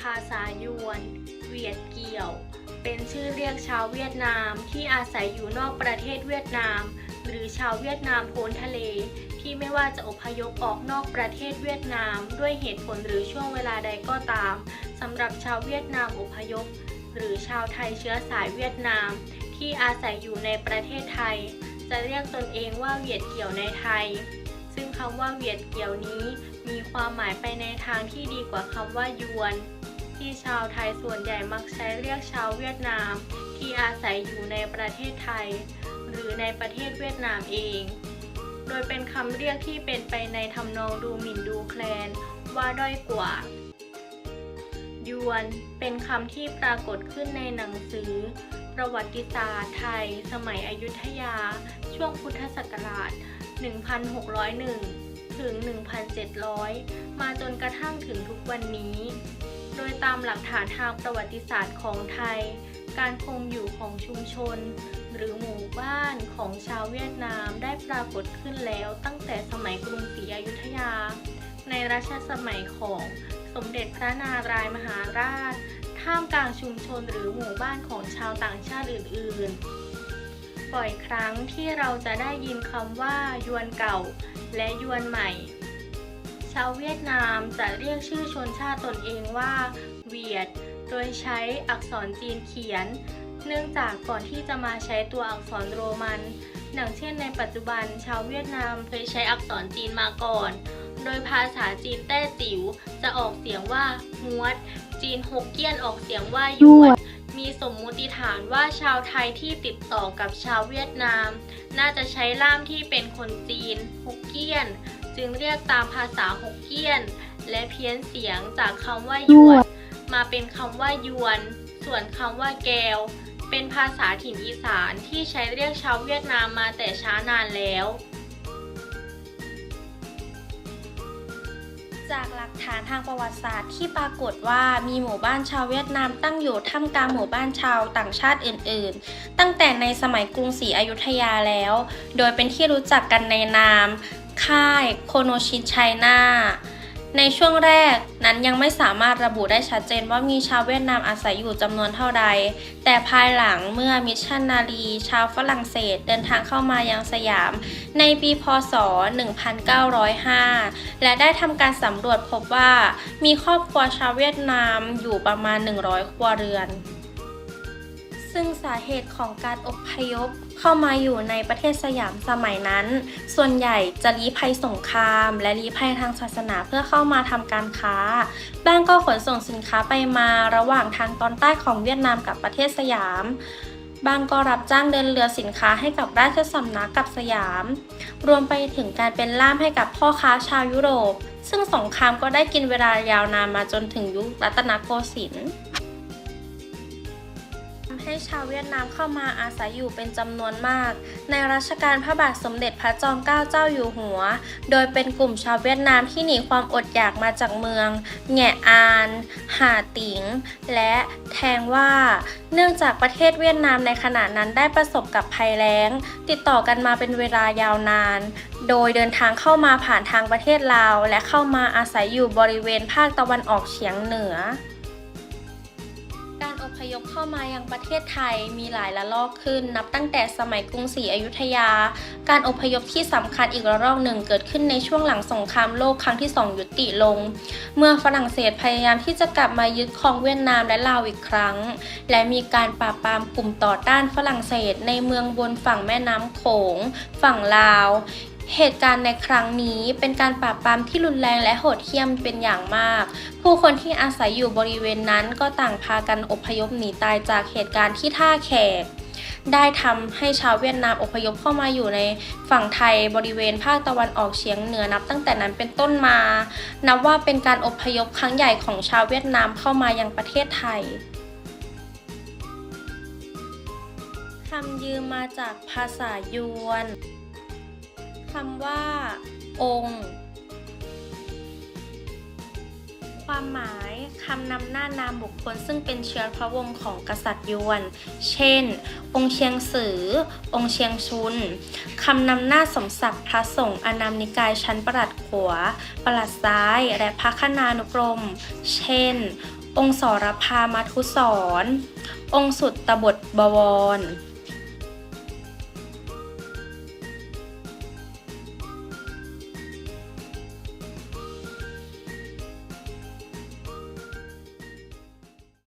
ภาษายวน เวียดเกี่ยว เป็นชื่อเรียกชาวเวียดนามที่อาศัยอยู่นอกประเทศเวียดนาม หรือชาวเวียดนามโพ้นทะเล ที่ไม่ว่าจะอพยพออกนอกประเทศเวียดนาม ด้วยเหตุผลหรือช่วงเวลาใดก็ตามสำหรับชาวเวียดนามอพยพ หรือชาวไทยเชื้อสายเวียดนาม ที่อาศัยอยู่ในประเทศไทย จะเรียกตนเองว่าเวียดเกี่ยวในไทย ซึ่งคำว่าเวียดเกี่ยวนี้ มีความหมายไปในทางที่ดีกว่าคำว่ายวน ที่ชาวไทยส่วนใหญ่มักใช้เรียกชาวเวียดนาม ที่อาศัยอยู่ในประเทศไทย หรือในประเทศเวียดนามเอง โดยเป็นคำเรียกที่เป็นไปในทำนองดูหมิ่นดูแคลน ว่าด้อยกว่ายวนเป็นคำที่ปรากฏขึ้นในหนังสือ ประวัติศาสตร์ไทย สมัยอยุธยา ช่วงพุทธศักราช 1601 ถึง 1,700 มาจนกระทั่งถึงทุกวันนี้ โดยตามหลักฐานทางประวัติศาสตร์ของไทย การคงอยู่ของชุมชน หรือหมู่บ้านของชาวเวียดนามได้ปรากฏขึ้นแล้วตั้งแต่สมัยกรุงศรีอยุธยา ในรัชสมัยของสมเด็จพระนารายมหาราช ท่ามกลางชุมชนหรือหมู่บ้านของชาวต่างชาติอื่น ๆ บ่อยครั้งที่เราจะได้ยินคำว่ายวนเก่า และยวนใหม่ ชาวเวียดนามจะเรียกชื่อชนชาติตนเองว่าเวียด โดยใช้อักษรจีนเขียน เนื่องจากก่อนที่จะมาใช้ตัวอักษรโรมันอย่างเช่นในปัจจุบันชาวเวียดนามเคยใช้อักษรจีนมาก่อน โดยภาษาจีนแต้จิ๋วจะออกเสียงว่าฮวด จีนฮกเกี้ยนออกเสียงว่ายวด มีสมมุติฐานว่าชาวไทยที่ติดต่อกับชาวเวียดนาม น่าจะใช้ล่ามที่เป็นคนจีนฮกเกี้ยน จึงเรียกตามภาษาฮกเกี้ยน และเพี้ยนเสียงจากคำว่าหยวดมาเป็นคำว่ายวน ส่วนคำว่าแกวเป็นภาษาถิ่นอีสานที่ใช้เรียกชาวเวียดนามมาแต่ช้านานแล้ว จากหลักฐานทางประวัติศาสตร์ที่ปรากฏว่ามีหมู่บ้านชาวเวียดนามตั้งอยู่ท่ามกลางหมู่บ้านชาวต่างชาติอื่น ๆ ตั้งแต่ในสมัยกรุงศรีอยุธยาแล้ว โดยเป็นที่รู้จักกันในนาม ค่ายโคโนชินไชน่า ในช่วงแรกนั้นยังไม่สามารถระบุได้ชัดเจนว่ามีชาวเวียดนามอาศัยอยู่จำนวนเท่าใด แต่ภายหลังเมื่อมิชชันนารี ชาวฝรั่งเศสเดินทางเข้ามายังสยาม ในปีพศ 1905 และได้ทำการสำรวจพบว่า มีครอบครัวชาวเวียดนามอยู่ประมาณ 100 ครัวเรือน ซึ่งสาเหตุของการอพยพเข้ามาอยู่ในประเทศสยามสมัยนั้น ส่วนใหญ่จะลี้ภัยสงคราม และลี้ภัยทางศาสนาเพื่อเข้ามาทำการค้า บ้างก็ขนส่งสินค้าไปมาระหว่างทางตอนใต้ของเวียดนามกับประเทศสยามบางก็รับจ้างเดินเรือสินค้าให้กับราชสำนักกับสยาม รวมไปถึงการเป็นล่ามให้กับพ่อค้าชาวยุโรป ซึ่งสงครามก็ได้กินเวลายาวนานมาจนถึงยุครัตนโกสินทร์ ให้ชาวเวียดนามเข้ามาอาศัยอยู่เป็นจำนวนมาก ในรัชกาลพระบาทสมเด็จพระจอมเกล้าเจ้าอยู่หัว โดยเป็นกลุ่มชาวเวียดนามที่หนีความอดอยากมาจากเมือง แง่อาน หาติง และแทงว่า เนื่องจากประเทศเวียดนามในขณะนั้นได้ประสบกับภัยแล้ง ติดต่อกันมาเป็นเวลายาวนาน โดยเดินทางเข้ามาผ่านทางประเทศลาว และเข้ามาอาศัยอยู่บริเวณภาคตะวันออกเฉียงเหนือการอ พยพเข้ามายังประเทศไทยมีหลายระลอกขึ้น นับตั้งแต่สมัยกรุงศรีอยุธยา การอพยพที่สำคัญอีกระลอกหนึ่งเกิดขึ้นในช่วงหลังสงครามโลกครั้งที่ 2 ยุติลง เมื่อฝรั่งเศสพยายามที่จะกลับมายึดครองเวียดนามและลาวอีกครั้ง และมีการปราบปรามกลุ่มต่อต้านฝรั่งเศสในเมืองบนฝั่งแม่น้ำโขง ฝั่งลาว เหตุการณ์ในครั้งนี้เป็นการปราบปรามที่รุนแรงและโหดเหี้ยมเป็นอย่างมาก ผู้คนที่อาศัยอยู่บริเวณนั้นก็ต่างพากันอพยพหนีตายจากเหตุการณ์ที่ท่าแขก ได้ทำให้ชาวเวียดนามอพยพเข้ามาอยู่ในฝั่งไทยบริเวณภาคตะวันออกเฉียงเหนือนับตั้งแต่นั้นเป็นต้นมา นับว่าเป็นการอพยพครั้งใหญ่ของชาวเวียดนามเข้ามายังประเทศไทยคำยืมมาจากภาษายวน คำว่า องค์ ความหมายคำนำหน้านามบุคคลซึ่งเป็นเชื้อพระวงศ์ของกษัตริย์ยวน เช่น องค์เชียงสือ องค์เชียงชุนคำนำหน้าสมศักดิ์พระสงฆ์อนามนิกายชั้นประหลัดขัวประหลัดซ้าย และพระคณานุกรม เช่น องค์สรพามัทุสร องค์สุตตบทบวร